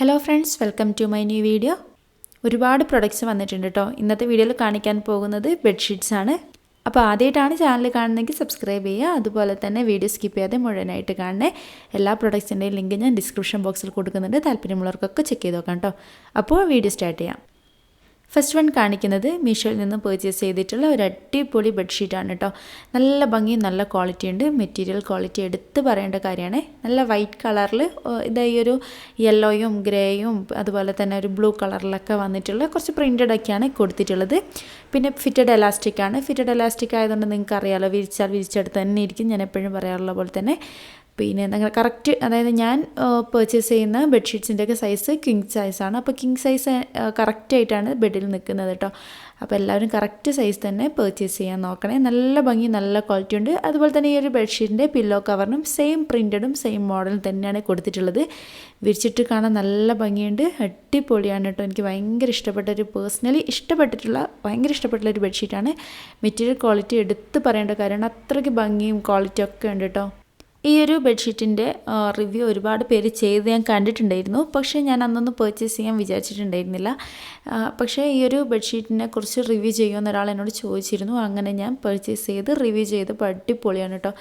Hello friends welcome to my new video ഒരുപാട് products വന്നിട്ടുണ്ട് കേട്ടോ ഇന്നത്തെ വീഡിയോയിൽ കാണിക്കാൻ പോകുന്നത് ബെഡ്ഷീറ്റ്സ് ആണ്. അപ്പോൾ ആദ്യമായിട്ടാണ് ചാനൽ കാണുന്നതെങ്കിൽ സബ്സ്ക്രൈബ് ചെയ്യുക. അതുപോലെ തന്നെ വീഡിയോ സ്കിപ്പ് ചെയ്യാതെ മുഴുവനായിട്ട് കാണണേ. എല്ലാ പ്രൊഡക്ട്സിന്റെയും ലിങ്ക് ഞാൻ ഡിസ്ക്രിപ്ഷൻ ബോക്സിൽ കൊടുക്കുന്നുണ്ട്. താല്പര്യമുള്ളവർക്കൊക്കെ ചെക്ക് ചെയ്ത് നോക്കാം കേട്ടോ അപ്പോൾ വീഡിയോ സ്റ്റാർട്ട് ചെയ്യാം. ഫസ്റ്റ് വൺ കാണിക്കുന്നത് മീഷോയിൽ നിന്ന് പേർച്ചേസ് ചെയ്തിട്ടുള്ള ഒരു അടിപൊളി ബെഡ്ഷീറ്റാണ് കേട്ടോ നല്ല ഭംഗിയും നല്ല ക്വാളിറ്റി ഉണ്ട്. മെറ്റീരിയൽ ക്വാളിറ്റി എടുത്ത് പറയേണ്ട കാര്യമാണ്. നല്ല വൈറ്റ് കളറിൽ ഇതാ ഈ ഒരു യെല്ലോയും ഗ്രേയും അതുപോലെ തന്നെ ഒരു ബ്ലൂ കളറിലൊക്കെ വന്നിട്ടുള്ള കുറച്ച് പ്രിന്റഡ് ഒക്കെയാണ് കൊടുത്തിട്ടുള്ളത്. പിന്നെ ഫിറ്റഡ് എലാസ്റ്റിക് ആണ്. ഫിറ്റഡ് എലാസ്റ്റിക് ആയതുകൊണ്ട് നിങ്ങൾക്ക് അറിയാമല്ലോ വിരിച്ചാൽ വിരിച്ചെടുത്ത് തന്നെ ഇരിക്കും. ഞാൻ എപ്പോഴും പറയാറുള്ള പോലെ തന്നെ. പിന്നെ നിങ്ങൾ കറക്റ്റ് അതായത് ഞാൻ പർച്ചേസ് ചെയ്യുന്ന ബെഡ്ഷീറ്റ്സിന്റെയൊക്കെ സൈസ് കിങ് സൈസാണ് അപ്പോൾ കിങ് സൈസ് കറക്റ്റായിട്ടാണ് ബെഡിൽ നിൽക്കുന്നത് കേട്ടോ അപ്പോൾ എല്ലാവരും കറക്റ്റ് സൈസ് തന്നെ പർച്ചേസ് ചെയ്യാൻ നോക്കണേ. നല്ല ഭംഗി നല്ല ക്വാളിറ്റി ഉണ്ട്. അതുപോലെ തന്നെ ഈ ഒരു ബെഡ്ഷീറ്റിന്റെ പില്ലോ കവറിനും സെയിം പ്രിന്റഡും സെയിം മോഡലും തന്നെയാണ് കൊടുത്തിട്ടുള്ളത്. വിരിച്ചിട്ട് കാണാൻ നല്ല ഭംഗിയുണ്ട്. അടിപൊളിയാണ് കേട്ടോ എനിക്ക് ഭയങ്കര ഇഷ്ടപ്പെട്ട ഒരു പേഴ്സണലി ഇഷ്ടപ്പെട്ടിട്ടുള്ള ഭയങ്കര ഇഷ്ടപ്പെട്ടുള്ള ഒരു ബെഡ്ഷീറ്റാണ് മെറ്റീരിയൽ ക്വാളിറ്റി എടുത്ത് പറയേണ്ട കാര്യമാണ്. അത്രയ്ക്ക് ഭംഗിയും ക്വാളിറ്റിയൊക്കെ ഉണ്ട് കേട്ടോ ഈ ഒരു ബെഡ്ഷീറ്റിന്റെ റിവ്യൂ ഒരുപാട് പേര് ചെയ്ത് ഞാൻ കണ്ടിട്ടുണ്ടായിരുന്നു. പക്ഷേ ഞാൻ അന്നൊന്നും പർച്ചേസ് ചെയ്യാൻ വിചാരിച്ചിട്ടുണ്ടായിരുന്നില്ല. പക്ഷേ ഈ ഒരു ബെഡ്ഷീറ്റിനെ കുറിച്ച് റിവ്യൂ ചെയ്യുമെന്ന് ഒരാൾ എന്നോട് ചോദിച്ചിരുന്നു. അങ്ങനെ ഞാൻ പർച്ചേസ് ചെയ്ത് റിവ്യൂ ചെയ്ത് അടിപൊളിയാണ് കേട്ടോ.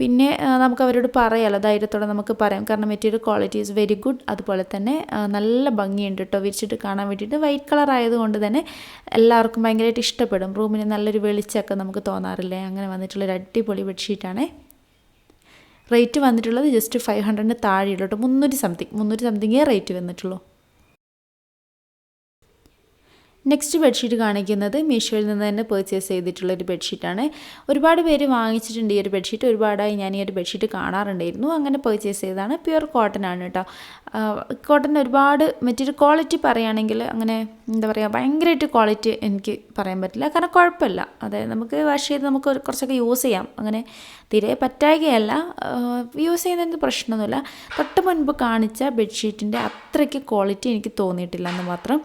പിന്നെ നമുക്ക് അവരോട് പറയാമല്ലോ ധൈര്യത്തോടെ നമുക്ക് പറയാം. കാരണം material quality is very good അതുപോലെ തന്നെ നല്ല ഭംഗിയുണ്ട് കേട്ടോ. വിരിച്ചിട്ട് കാണാൻ വേണ്ടിയിട്ട് വൈറ്റ് കളർ ആയതുകൊണ്ട് തന്നെ എല്ലാവർക്കും ഭയങ്കരമായിട്ട് ഇഷ്ടപ്പെടും. റൂമിന് നല്ലൊരു വെളിച്ചമൊക്കെ നമുക്ക് തോന്നാറില്ലേ? അങ്ങനെ വന്നിട്ടുള്ളൊരു അടിപൊളി ബെഡ്ഷീറ്റാണേ റേറ്റ് വന്നിട്ടുള്ളത് ജസ്റ്റ് ഫൈവ് ഹൺഡ്രഡിന് താഴെയുള്ളൂ കേട്ടോ. മുന്നൂറ്റി സംതിങ് മുന്നൂറ്റി സംതിങ്ങേ റേറ്റ് വന്നിട്ടുള്ളൂ. നെക്സ്റ്റ് ബെഡ്ഷീറ്റ് കാണിക്കുന്നത് മീഷോയിൽ നിന്ന് തന്നെ പേർച്ചേസ് ചെയ്തിട്ടുള്ള ഒരു ബെഡ്ഷീറ്റാണ് ഒരുപാട് പേര് വാങ്ങിച്ചിട്ടുണ്ട് ഈ ഒരു ബെഡ്ഷീറ്റ് ഒരുപാടായി ഞാൻ ഈ ഒരു ബെഡ്ഷീറ്റ് കാണാറുണ്ടായിരുന്നു. അങ്ങനെ പേർച്ചേസ് ചെയ്തതാണ്. പ്യുവർ കോട്ടൺ ആണ് കേട്ടോ കോട്ടൺ ഒരുപാട് മെറ്റീരിയൽ ക്വാളിറ്റി പറയുകയാണെങ്കിൽ അങ്ങനെ എന്താ പറയുക ഭയങ്കരമായിട്ട് ക്വാളിറ്റി എനിക്ക് പറയാൻ പറ്റില്ല. കാരണം കുഴപ്പമില്ല. അതായത് നമുക്ക് വാഷ് ചെയ്ത് നമുക്ക് കുറച്ചൊക്കെ യൂസ് ചെയ്യാം. അങ്ങനെ തീരെ പറ്റായികയല്ല. യൂസ് ചെയ്യുന്നതിന് പ്രശ്നമൊന്നുമില്ല. തൊട്ട് മുൻപ് കാണിച്ച ബെഡ്ഷീറ്റിന്റെ അത്രയ്ക്ക് ക്വാളിറ്റി എനിക്ക് തോന്നിയിട്ടില്ല എന്ന് മാത്രം.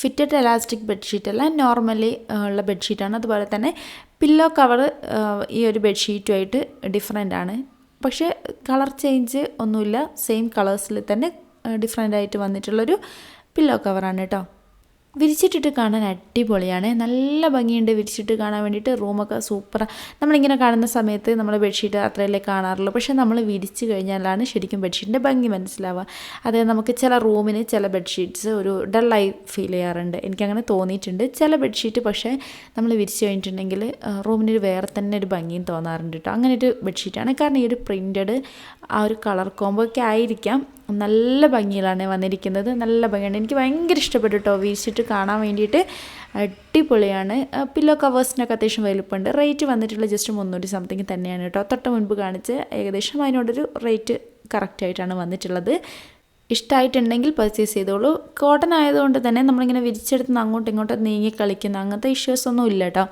ഫിറ്റഡ് എലാസ്റ്റിക് ബെഡ്ഷീറ്റ് അല്ല നോർമലി ഉള്ള ബെഡ്ഷീറ്റാണ് അതുപോലെ തന്നെ പില്ലോ കവർ ഈ ഒരു ബെഡ്ഷീറ്റുമായിട്ട് ഡിഫറെന്റ് ആണ്. പക്ഷേ കളർ ചേഞ്ച് ഒന്നുമില്ല. സെയിം കളേഴ്സിൽ തന്നെ ഡിഫറെന്റ് ആയിട്ട് വന്നിട്ടുള്ളൊരു പില്ലോ കവറാണ് കേട്ടോ വിരിച്ചിട്ടിട്ട് കാണാൻ അടിപൊളിയാണ്. നല്ല ഭംഗിയുണ്ട് വിരിച്ചിട്ട് കാണാൻ വേണ്ടിയിട്ട്. റൂമൊക്കെ സൂപ്പർ നമ്മളിങ്ങനെ കാണുന്ന സമയത്ത് നമ്മൾ ബെഡ്ഷീറ്റ് അത്രയല്ലേ കാണാറുള്ളൂ. പക്ഷേ നമ്മൾ വിരിച്ച് കഴിഞ്ഞാലാണ് ശരിക്കും ബെഡ്ഷീറ്റിന്റെ ഭംഗി മനസ്സിലാവുക. അതായത് നമുക്ക് ചില റൂമിന് ചില ബെഡ്ഷീറ്റ്സ് ഒരു ഡള്ളായി ഫീൽ ചെയ്യാറുണ്ട്. എനിക്കങ്ങനെ തോന്നിയിട്ടുണ്ട്. ചില ബെഡ്ഷീറ്റ് പക്ഷേ നമ്മൾ വിരിച്ച് കഴിഞ്ഞിട്ടുണ്ടെങ്കിൽ റൂമിനൊരു വേറെ തന്നെ ഒരു ഭംഗിയും തോന്നാറുണ്ട് കേട്ടോ. അങ്ങനെ ഒരു ബെഡ്ഷീറ്റാണ്. കാരണം ഈ ഒരു പ്രിന്റഡ് ആ ഒരു കളർ കോംബോ ഒക്കെ ആയിരിക്കാം. നല്ല ഭംഗിയിലാണ് വന്നിരിക്കുന്നത്. നല്ല ഭംഗിയാണ് എനിക്ക് ഭയങ്കര ഇഷ്ടപ്പെട്ടു കേട്ടോ വീശിട്ട് കാണാൻ വേണ്ടിയിട്ട്. അടിപൊളിയാണ്. പില്ലോ കവേഴ്സിനൊക്കെ അത്യാവശ്യം വലുപ്പമുണ്ട് റേറ്റ് വന്നിട്ടുള്ള ജസ്റ്റ് മുന്നൂറ്റി സംതിങ് തന്നെയാണ് കേട്ടോ തൊട്ട് മുൻപ് കാണിച്ച് ഏകദേശം അതിനോടൊരു റേറ്റ് കറക്റ്റായിട്ടാണ് വന്നിട്ടുള്ളത്. ഇഷ്ടമായിട്ടുണ്ടെങ്കിൽ പർച്ചേസ് ചെയ്തോളൂ. കോട്ടൺ ആയതുകൊണ്ട് തന്നെ നമ്മളിങ്ങനെ വിരിച്ചെടുത്ത് അങ്ങോട്ടും ഇങ്ങോട്ടും നീങ്ങി കളിക്കുന്ന അങ്ങനത്തെ ഇഷ്യൂസ് ഒന്നും ഇല്ല കേട്ടോ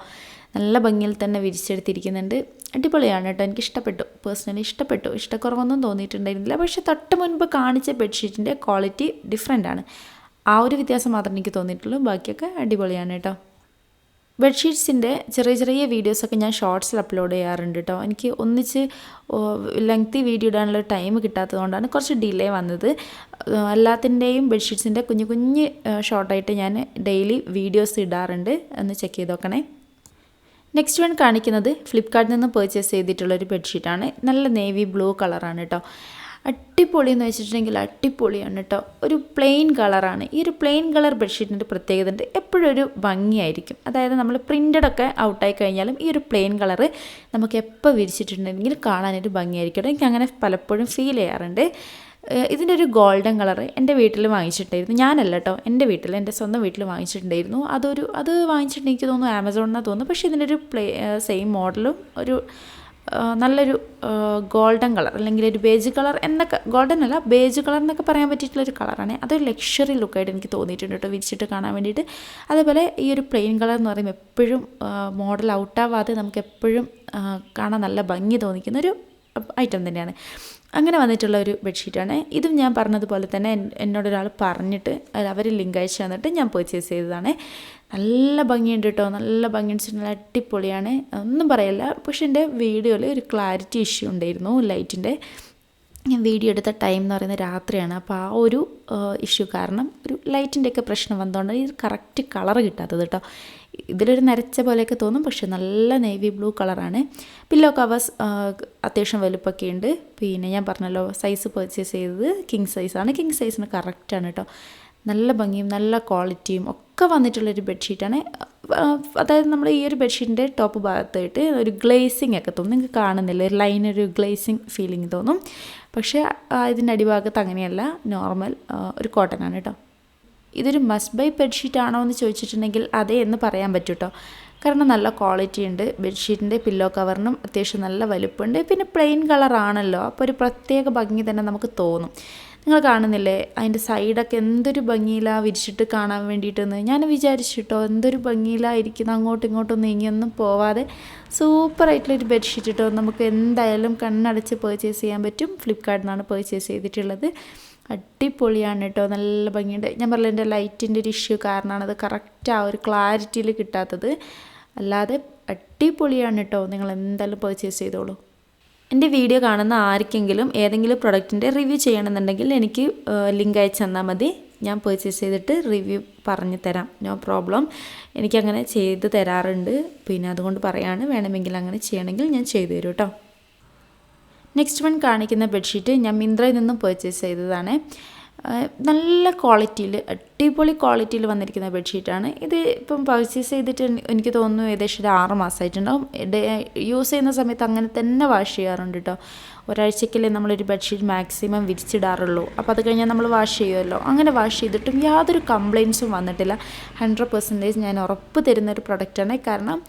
നല്ല ഭംഗിയിൽ തന്നെ വിരിച്ചെടുത്തിരിക്കുന്നുണ്ട്. അടിപൊളിയാണ് കേട്ടോ എനിക്ക് ഇഷ്ടപ്പെട്ടു പേഴ്സണലി ഇഷ്ടപ്പെട്ടു. ഇഷ്ടക്കുറവൊന്നും തോന്നിയിട്ടുണ്ടായിരുന്നില്ല. പക്ഷേ തൊട്ട് മുൻപ് കാണിച്ച ബെഡ്ഷീറ്റിന്റെ ക്വാളിറ്റി ഡിഫറെന്റ് ആണ് ആ ഒരു വ്യത്യാസം മാത്രമേ എനിക്ക് തോന്നിയിട്ടുള്ളൂ. ബാക്കിയൊക്കെ അടിപൊളിയാണ് കേട്ടോ ബെഡ്ഷീറ്റ്സിന്റെ ചെറിയ ചെറിയ വീഡിയോസൊക്കെ ഞാൻ ഷോർട്സിൽ അപ്ലോഡ് ചെയ്യാറുണ്ട് കേട്ടോ എനിക്ക് ഒന്നിച്ച് ലെങ്തി വീഡിയോ ഇടാനുള്ള ടൈം കിട്ടാത്തതുകൊണ്ടാണ് കുറച്ച് ഡിലേ വന്നത്. എല്ലാത്തിന്റെയും ബെഡ്ഷീറ്റ്സിന്റെ കുഞ്ഞു കുഞ്ഞ് ഷോർട്ടായിട്ട് ഞാൻ ഡെയിലി വീഡിയോസ് ഇടാറുണ്ട്. ഒന്ന് ചെക്ക് ചെയ്ത് നോക്കണേ. നെക്സ്റ്റ് വൺ കാണിക്കുന്നത് ഫ്ലിപ്കാർട്ടിൽ നിന്ന് പർച്ചേസ് ചെയ്തിട്ടുള്ളൊരു ബെഡ്ഷീറ്റാണ് നല്ല നേവി ബ്ലൂ കളറാണ് കേട്ടോ അടിപൊളി എന്ന് വെച്ചിട്ടുണ്ടെങ്കിൽ അടിപൊളിയാണ് കേട്ടോ ഒരു പ്ലെയിൻ കളറാണ് ഈ ഒരു പ്ലെയിൻ കളർ ബെഡ്ഷീറ്റിന്റെ പ്രത്യേകത ഉണ്ട്. എപ്പോഴും ഒരു ഭംഗിയായിരിക്കും. അതായത് നമ്മൾ പ്രിന്റഡ് ഒക്കെ ഔട്ടായി കഴിഞ്ഞാലും ഈ ഒരു പ്ലെയിൻ കളറ് നമുക്ക് എപ്പോൾ വിരിച്ചിട്ടുണ്ടെങ്കിൽ കാണാനൊരു ഭംഗിയായിരിക്കും. എനിക്ക് അങ്ങനെ പലപ്പോഴും ഫീൽ ചെയ്യാറുണ്ട്. ഇതിന്റെ ഒരു ഗോൾഡൻ കളർ എന്റെ വീട്ടിൽ വാങ്ങിച്ചിട്ടുണ്ടായിരുന്നു. ഞാനല്ല കേട്ടോ എന്റെ വീട്ടിൽ എന്റെ സ്വന്തം വീട്ടിൽ വാങ്ങിച്ചിട്ടുണ്ടായിരുന്നു. അതൊരു അത് വാങ്ങിച്ചിട്ടുണ്ട് എനിക്ക് തോന്നുന്നു ആമസോണിനാണ് തോന്നുന്നു. പക്ഷേ ഇതിന്റെ ഒരു പ്ലേ സെയിം മോഡലും ഒരു നല്ലൊരു ഗോൾഡൻ കളർ അല്ലെങ്കിൽ ഒരു ബേജ് കളർ എന്നൊക്കെ ഗോൾഡൻ അല്ല ബേജ് കളർ എന്നൊക്കെ പറയാൻ പറ്റിയിട്ടുള്ളൊരു കളറാണ്. അതൊരു ലക്ഷറി ലുക്കായിട്ട് എനിക്ക് തോന്നിയിട്ടുണ്ട് കേട്ടോ വിരിച്ചിട്ട് കാണാൻ വേണ്ടിയിട്ട്. അതേപോലെ ഈ ഒരു പ്ലെയിൻ കളർ എന്ന് പറയുമ്പോൾ എപ്പോഴും മോഡൽ ഔട്ടാവാതെ നമുക്ക് എപ്പോഴും കാണാൻ നല്ല ഭംഗി തോന്നിക്കുന്ന ഒരു ഐറ്റം തന്നെയാണ്. അങ്ങനെ വന്നിട്ടുള്ള ഒരു ബെഡ്ഷീറ്റാണ്. ഇതും ഞാൻ പറഞ്ഞതുപോലെ തന്നെ എന്നോടൊരാൾ പറഞ്ഞിട്ട് അവർ ലിങ്ക് അയച്ചു തന്നിട്ട് ഞാൻ പർച്ചേസ് ചെയ്തതാണ്. നല്ല ഭംഗിയുണ്ട് കേട്ടോ നല്ല ഭംഗിയുണ്ട് നല്ല അടിപൊളിയാണ്. ഒന്നും പറയല്ല. പക്ഷെ എന്റെ വീഡിയോയിൽ ഒരു ക്ലാരിറ്റി ഇഷ്യൂ ഉണ്ടായിരുന്നു ലൈറ്റിന്റെ ഞാൻ വീഡിയോ എടുത്ത ടൈം എന്ന് പറയുന്നത് രാത്രിയാണ്. അപ്പോൾ ആ ഒരു ഇഷ്യൂ കാരണം ഒരു ലൈറ്റിന്റെയൊക്കെ പ്രശ്നം വന്നതുകൊണ്ട് ഇത് കറക്റ്റ് കളർ കിട്ടാത്തത് കേട്ടോ ഇതിലൊരു നരച്ച പോലെയൊക്കെ തോന്നും പക്ഷേ നല്ല നേവി ബ്ലൂ കളറാണ് പില്ലോ കവേഴ്സ് അത്യാവശ്യം വലുപ്പമൊക്കെ ഉണ്ട്. പിന്നെ ഞാൻ പറഞ്ഞല്ലോ സൈസ് പർച്ചേസ് ചെയ്തത് കിങ് സൈസാണ് കിങ് സൈസിന് കറക്റ്റാണ് കേട്ടോ നല്ല ഭംഗിയും നല്ല ക്വാളിറ്റിയും ഒക്കെ വന്നിട്ടുള്ളൊരു ബെഡ്ഷീറ്റാണ് അതായത് നമ്മൾ ഈ ഒരു ബെഡ്ഷീറ്റിന്റെ ടോപ്പ് ഭാഗത്തായിട്ട് ഒരു ഗ്ലേസിങ് ഒക്കെ തോന്നും. നിങ്ങൾക്ക് കാണുന്നില്ല? ഒരു ലൈൻ ഒരു ഗ്ലേസിങ് ഫീലിംഗ് തോന്നും. പക്ഷേ ഇതിന്റെ അടിഭാഗത്ത് അങ്ങനെയല്ല. നോർമൽ ഒരു കോട്ടൺ ആണ് കേട്ടോ ഇതൊരു മസ്റ്റ് ബൈ ബെഡ്ഷീറ്റ് ആണോ എന്ന് ചോദിച്ചിട്ടുണ്ടെങ്കിൽ അതേ എന്ന് പറയാൻ പറ്റും കേട്ടോ കാരണം നല്ല ക്വാളിറ്റി ഉണ്ട്. ബെഡ്ഷീറ്റിന്റെ പില്ലോ കവറിനും അത്യാവശ്യം നല്ല വലുപ്പമുണ്ട് പിന്നെ പ്ലെയിൻ കളറാണല്ലോ അപ്പോൾ ഒരു പ്രത്യേക ഭംഗി തന്നെ നമുക്ക് തോന്നും. നിങ്ങൾ കാണുന്നില്ലേ? അതിന്റെ സൈഡൊക്കെ എന്തൊരു ഭംഗിയിലാണ് വിരിച്ചിട്ട് കാണാൻ വേണ്ടിയിട്ടെന്ന്. ഞാൻ വിചാരിച്ചിട്ടോ എന്തൊരു ഭംഗിയിലായിരിക്കുന്നു അങ്ങോട്ടും ഇങ്ങോട്ടും നീങ്ങിയൊന്നും പോവാതെ സൂപ്പറായിട്ടുള്ളൊരു ബെഡ്ഷീറ്റ് ഇട്ടോ. നമുക്ക് എന്തായാലും കണ്ണടച്ച് പർച്ചേസ് ചെയ്യാൻ പറ്റും. ഫ്ലിപ്കാർട്ടിൽ നിന്നാണ് പർച്ചേസ് ചെയ്തിട്ടുള്ളത്. അടിപൊളിയാണ് കേട്ടോ. നല്ല ഭംഗിയുണ്ട്. ഞാൻ പറഞ്ഞ എന്റെ ലൈറ്റിന്റെ ഒരു ഇഷ്യൂ കാരണമാണ് അത് കറക്റ്റ് ആ ഒരു ക്ലാരിറ്റിയിൽ കിട്ടാത്തത്. അല്ലാതെ അടിപൊളിയാണ് കേട്ടോ. നിങ്ങൾ എന്തായാലും പർച്ചേസ് ചെയ്തോളൂ. എന്റെ വീഡിയോ കാണുന്ന ആർക്കെങ്കിലും ഏതെങ്കിലും പ്രൊഡക്റ്റിന്റെ റിവ്യൂ ചെയ്യണമെന്നുണ്ടെങ്കിൽ എനിക്ക് ലിങ്ക് അയച്ചു തന്നാൽ മതി. ഞാൻ പർച്ചേസ് ചെയ്തിട്ട് റിവ്യൂ പറഞ്ഞു തരാം. No problem. എനിക്കങ്ങനെ ചെയ്ത് തരാറുണ്ട്. പിന്നെ അതുകൊണ്ട് പറയാണ് വേണമെങ്കിൽ അങ്ങനെ ചെയ്യണമെങ്കിൽ ഞാൻ ചെയ്തു തരും കേട്ടോ നെക്സ്റ്റ് വൺ കാണിക്കുന്ന ബെഡ്ഷീറ്റ് ഞാൻ മിന്ത്രയിൽ നിന്നും പേർച്ചേസ് ചെയ്തതാണ്. നല്ല ക്വാളിറ്റിയിൽ അടിപൊളി ക്വാളിറ്റിയിൽ വന്നിരിക്കുന്ന ബെഡ്ഷീറ്റാണ്. ഇത് ഇപ്പം പർച്ചേസ് ചെയ്തിട്ട് എനിക്ക് തോന്നുന്നു ഏകദേശം ഒരു ആറ് മാസമായിട്ടുണ്ടാവും. യൂസ് ചെയ്യുന്ന സമയത്ത് അങ്ങനെ തന്നെ വാഷ് ചെയ്യാറുണ്ട് കേട്ടോ ഒരാഴ്ചക്കല്ലേ നമ്മളൊരു ബെഡ്ഷീറ്റ് മാക്സിമം വിരിച്ചിടാറുള്ളൂ. അപ്പോൾ അത് കഴിഞ്ഞാൽ നമ്മൾ വാഷ് ചെയ്യുമല്ലോ. അങ്ങനെ വാഷ് ചെയ്തിട്ടും യാതൊരു കംപ്ലയിൻസും വന്നിട്ടില്ല. ഹൺഡ്രഡ് പെർസെന്റേജ് ഞാൻ ഉറപ്പ് തരുന്ന ഒരു പ്രൊഡക്റ്റാണ്. കാരണം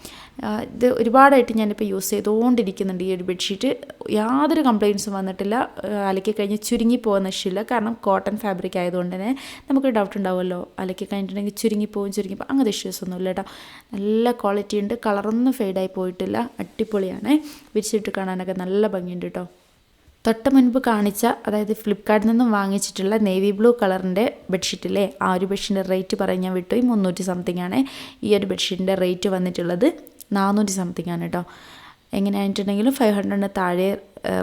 ഇത് ഒരുപാടായിട്ട് ഞാനിപ്പോൾ യൂസ് ചെയ്തുകൊണ്ടിരിക്കുന്നുണ്ട് ഈ ഒരു ബെഡ്ഷീറ്റ്. യാതൊരു കംപ്ലയിൻസും വന്നിട്ടില്ല. അലക്കി കഴിഞ്ഞ് ചുരുങ്ങി പോകുന്ന ഇഷ്ടമില്ല കാരണം കോട്ടൺ ഫാബ്രിക് ആയതുകൊണ്ട് തന്നെ നമുക്ക് ഡൗട്ട് ഉണ്ടാവുമല്ലോ. അലക്കി കഴിഞ്ഞിട്ടുണ്ടെങ്കിൽ ചുരുങ്ങി പോകും ചുരുങ്ങി പോകും അങ്ങനത്തെ ഇഷ്യൂസ് ഒന്നുമില്ല കേട്ടോ. നല്ല ക്വാളിറ്റി ഉണ്ട്. കളറൊന്നും ഫെയ്ഡായി പോയിട്ടില്ല. അടിപൊളിയാണ്. വിരിച്ചിട്ട് കാണാനൊക്കെ നല്ല ഭംഗിയുണ്ട് കേട്ടോ. തൊട്ട് മുൻപ് കാണിച്ച അതായത് ഫ്ലിപ്കാർട്ടിൽ നിന്നും വാങ്ങിച്ചിട്ടുള്ള നേവി ബ്ലൂ കളറിന്റെ ബെഡ്ഷീറ്റില്ലേ ആ ഒരു ബെഡ്ഷീറ്റിന്റെ റേറ്റ് പറയാൻ ഞാൻ വിട്ടു. മുന്നൂറ്റി സംതിങ് ആണ് ഈ ഒരു ബെഡ്ഷീറ്റിന്റെ റേറ്റ് വന്നിട്ടുള്ളത്. നാനൂറ്റി സംതിങ് ആണ് കേട്ടോ എങ്ങനെയായിട്ടുണ്ടെങ്കിലും ഫൈവ് ഹൺഡ്രഡിന് താഴെ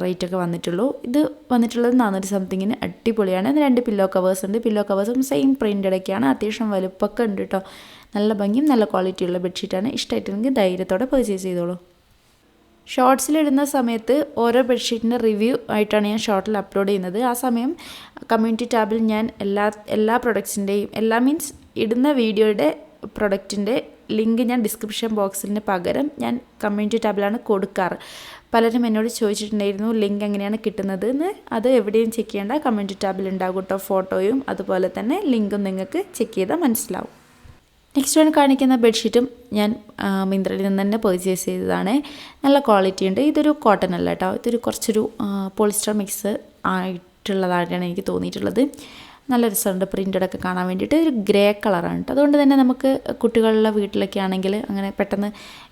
റേറ്റൊക്കെ വന്നിട്ടുള്ളൂ. ഇത് വന്നിട്ടുള്ളത് നാനൂറ്റി സംതിങ്ങിന് അടിപൊളിയാണ്. രണ്ട് പില്ലോ കവേഴ്സ് ഉണ്ട്. പില്ലോ കവേഴ്സും സെയിം പ്രിന്റഡൊക്കെയാണ് അത്യാവശ്യം വലുപ്പമൊക്കെ ഉണ്ട് കേട്ടോ നല്ല ഭംഗിയും നല്ല ക്വാളിറ്റിയുള്ള ബെഡ്ഷീറ്റാണ് ഇഷ്ടമായിട്ടുണ്ടെങ്കിൽ ധൈര്യത്തോടെ പർച്ചേസ് ചെയ്തോളൂ. ഷോർട്സിലിടുന്ന സമയത്ത് ഓരോ ബെഡ്ഷീറ്റിന്റെ റിവ്യൂ ആയിട്ടാണ് ഞാൻ ഷോർട്ടിൽ അപ്ലോഡ് ചെയ്യുന്നത്. ആ സമയം കമ്മ്യൂണിറ്റി ടാബിൽ ഞാൻ എല്ലാ എല്ലാ പ്രൊഡക്ട്സിന്റെയും എല്ലാ മീൻസ് ഇടുന്ന വീഡിയോയുടെ പ്രൊഡക്റ്റിന്റെ ലിങ്ക് ഞാൻ ഡിസ്ക്രിപ്ഷൻ ബോക്സിന് പകരം ഞാൻ കമ്മ്യൂണിറ്റി ടാബിലാണ് കൊടുക്കാറ്. പലരും എന്നോട് ചോദിച്ചിട്ടുണ്ടായിരുന്നു ലിങ്ക് എങ്ങനെയാണ് കിട്ടുന്നത് എന്ന് അത് എവിടെയും ചെക്ക് ചെയ്യേണ്ട കമ്മ്യൂണിറ്റി ടാബിൽ ഉണ്ടാകും കേട്ടോ ഫോട്ടോയും അതുപോലെ തന്നെ ലിങ്കും നിങ്ങൾക്ക് ചെക്ക് ചെയ്താൽ മനസ്സിലാവും. നെക്സ്റ്റ് വൺ കാണിക്കുന്ന ബെഡ്ഷീറ്റും ഞാൻ മിന്ത്രയിൽ നിന്ന് തന്നെ പർച്ചേസ് ചെയ്തതാണ്. നല്ല ക്വാളിറ്റി ഉണ്ട്. ഇതൊരു കോട്ടൺ അല്ല കേട്ടോ. ഇതൊരു കുറച്ചൊരു പോളിസ്റ്റർ മിക്സ് ആയിട്ടുള്ളതായിട്ടാണ് എനിക്ക് തോന്നിയിട്ടുള്ളത്. നല്ല രസമുണ്ട് പ്രിന്റഡൊക്കെ കാണാൻ വേണ്ടിയിട്ട് ഒരു ഗ്രേ കളറാണ് കേട്ടോ അതുകൊണ്ട് തന്നെ നമുക്ക് കുട്ടികളുടെ വീട്ടിലൊക്കെ ആണെങ്കിൽ അങ്ങനെ പെട്ടെന്ന്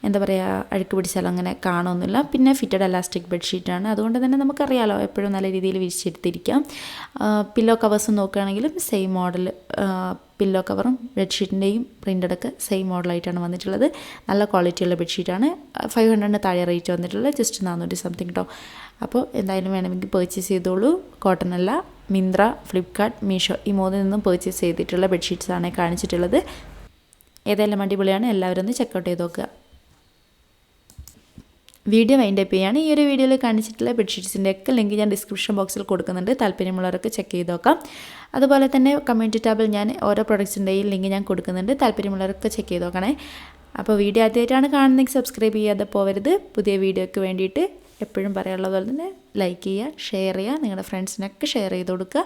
എന്താ പറയുക അഴുക്ക് പിടിച്ചാലും അങ്ങനെ കാണുമൊന്നുമില്ല പിന്നെ ഫിറ്റഡ് അലാസ്റ്റിക് ബെഡ്ഷീറ്റാണ് അതുകൊണ്ട് തന്നെ നമുക്കറിയാലോ എപ്പോഴും നല്ല രീതിയിൽ വിരിച്ചെടുത്തിരിക്കാം. പില്ലോ കവേഴ്സ് നോക്കുകയാണെങ്കിലും സെയിം മോഡൽ പില്ലോ കവറും ബെഡ്ഷീറ്റിന്റെയും പ്രിന്റഡൊക്കെ സെയിം മോഡലായിട്ടാണ് വന്നിട്ടുള്ളത്. നല്ല ക്വാളിറ്റിയുള്ള ബെഡ്ഷീറ്റാണ്. ഫൈവ് ഹൺഡ്രഡിന് താഴെ റേറ്റ് വന്നിട്ടുള്ളത് ജസ്റ്റ് നാനൂറ്റി സംതിങ് കേട്ടോ അപ്പോൾ എന്തായാലും വേണമെങ്കിൽ പേർച്ചേസ് ചെയ്തോളൂ. കോട്ടൺ അല്ല മിന്ത്ര ഫ്ലിപ്കാർട്ട് മീഷോ ഈ മൂന്നിൽ നിന്നും പേർച്ചേസ് ചെയ്തിട്ടുള്ള ബെഡ്ഷീറ്റ്സാണ് കാണിച്ചിട്ടുള്ളത്. ഏതെല്ലാം അടിപൊളിയാണ്. എല്ലാവരും ഒന്ന് ചെക്കൗട്ട് ചെയ്ത് നോക്കുക. വീഡിയോ വൈൻഡ് അപ്പ് ചെയ്യാണ്. ഈ ഒരു വീഡിയോയിൽ കാണിച്ചിട്ടുള്ള ബെഡ്ഷീറ്റ്സിന്റെ ഒക്കെ ലിങ്ക് ഞാൻ ഡിസ്ക്രിപ്ഷൻ ബോക്സിൽ കൊടുക്കുന്നുണ്ട്. താല്പര്യമുള്ളവരൊക്കെ ചെക്ക് ചെയ്ത് നോക്കാം. അതുപോലെ തന്നെ കമ്മ്യൂണിറ്റി ടാബിൽ ഞാൻ ഓരോ പ്രൊഡക്ട്സിന്റെയും ലിങ്ക് ഞാൻ കൊടുക്കുന്നുണ്ട്. താല്പര്യമുള്ളവരൊക്കെ ചെക്ക് ചെയ്ത് നോക്കണേ. അപ്പോൾ വീഡിയോ ആദ്യമായിട്ടാണ് കാണുന്നതെങ്കിൽ സബ്സ്ക്രൈബ് ചെയ്യാതെ പോവരുത്. പുതിയ വീഡിയോയ്ക്ക് വേണ്ടിയിട്ട് എപ്പോഴും പറയാനുള്ളത് പോലെ തന്നെ ലൈക്ക് ചെയ്യുക ഷെയർ ചെയ്യുക നിങ്ങളുടെ ഫ്രണ്ട്സിനൊക്കെ ഷെയർ ചെയ്ത് കൊടുക്കുക.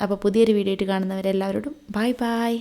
അപ്പോൾ പുതിയൊരു വീഡിയോ ആയിട്ട് കാണുന്നവരെല്ലാവരോടും ബൈ ബൈ